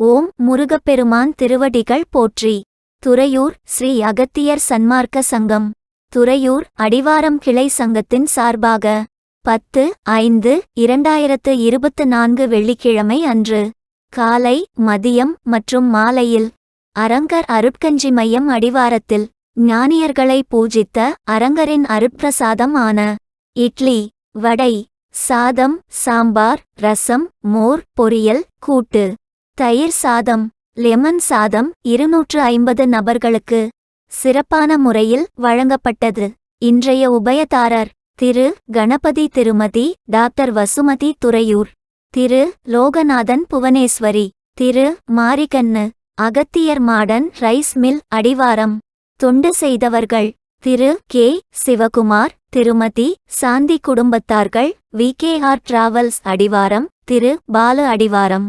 ஓம் முருகப்பெருமான் திருவடிகள் போற்றி. துறையூர் ஸ்ரீ அகத்தியர் சன்மார்க்க சங்கம். துறையூர் அடிவாரம் கிளை சங்கத்தின் சார்பாக பத்து ஐந்து இரண்டாயிரத்து இருபத்து நான்கு வெள்ளிக்கிழமை அன்று காலை மதியம் மற்றும் மாலையில் அரங்கர் அருட்கஞ்சி மையம் அடிவாரத்தில் ஞானியர்களை பூஜித்த அரங்கரின் அருட்பிரசாதம் ஆன இட்லி வடை சாதம் சாம்பார் ரசம் மோர் பொரியல் கூட்டு தயிர் சாதம் லெமன் சாதம் இருநூற்று ஐம்பது நபர்களுக்கு சிறப்பான முறையில் வழங்கப்பட்டது. இன்றைய உபயதாரர் திரு. கணபதி திருமதி டாக்டர் வசுமதி துறையூர் திரு. லோகநாதன் புவனேஸ்வரி திரு. Marikannu Agathiyar modern rice mill அடிவாரம் தொண்டு செய்தவர்கள் திரு. கே. சிவகுமார் திருமதி சாந்தி குடும்பத்தார்கள் வி. கே. ஆர். டிராவல்ஸ் அடிவாரம் திரு. பாலு அடிவாரம்.